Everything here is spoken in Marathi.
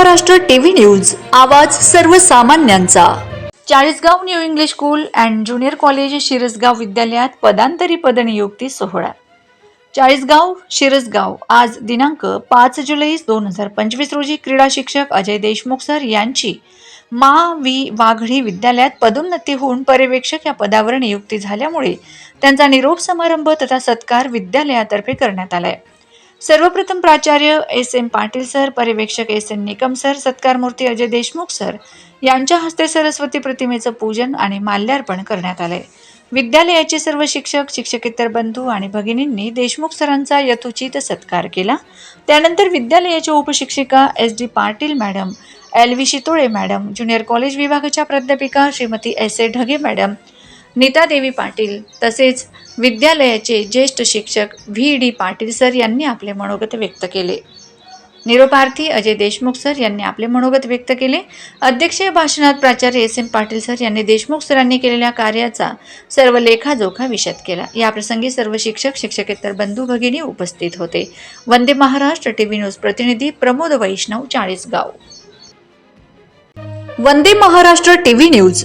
महाराष्ट्र टीव्ही न्यूज आवाज सर्वसामान्यांचा. Chalisgaon new English school and junior college Shirasgaon विद्यालयात पदांतरी पदनियुक्ती सोहळा. चाळीसगाव शिरसगाव आज दिनांक पाच जुलै दोन हजार पंचवीस रोजी क्रीडा शिक्षक अजय देशमुख सर यांची मा वी वाघडी विद्यालयात पदोन्नती होऊन पर्यवेक्षक या पदावर नियुक्ती झाल्यामुळे त्यांचा निरोप समारंभ तथा सत्कार विद्यालयातर्फे करण्यात आलाय. सर्वप्रथम प्राचार्य एस एम पाटील सर पर्यवेक्षक एस एन निकम सर सत्कारमूर्ती अजय देशमुख सर यांच्या हस्ते सरस्वती प्रतिमेचं पूजन आणि माल्यार्पण करण्यात आलंय विद्यालयाचे सर्व शिक्षक शिक्षकेतर बंधू आणि भगिनींनी देशमुख सरांचा यथोचित सत्कार केला. त्यानंतर विद्यालयाच्या उपशिक्षिका S D Patil madam L V Shitole madam junior college विभागाच्या प्राध्यापिका Shrimati S A Dhage madam Nita Devi Patil तसेच विद्यालयाचे ज्येष्ठ शिक्षक व्ही. डी. पाटील सर यांनी आपले मनोगत व्यक्त केले. निरोपार्थी अजय देशमुख सर यांनी आपले मनोगत व्यक्त केले. अध्यक्षीय भाषणात प्राचार्य एस. एम. पाटील सर यांनी देशमुख सरांनी केलेल्या कार्याचा सर्व लेखाजोखा विशद केला. याप्रसंगी सर्व शिक्षक शिक्षकेतर बंधू भगिनी उपस्थित होते. वंदे महाराष्ट्र टीव्ही न्यूज प्रतिनिधी प्रमोद वैष्णव चाळीसगाव. वंदे महाराष्ट्र टीव्ही न्यूज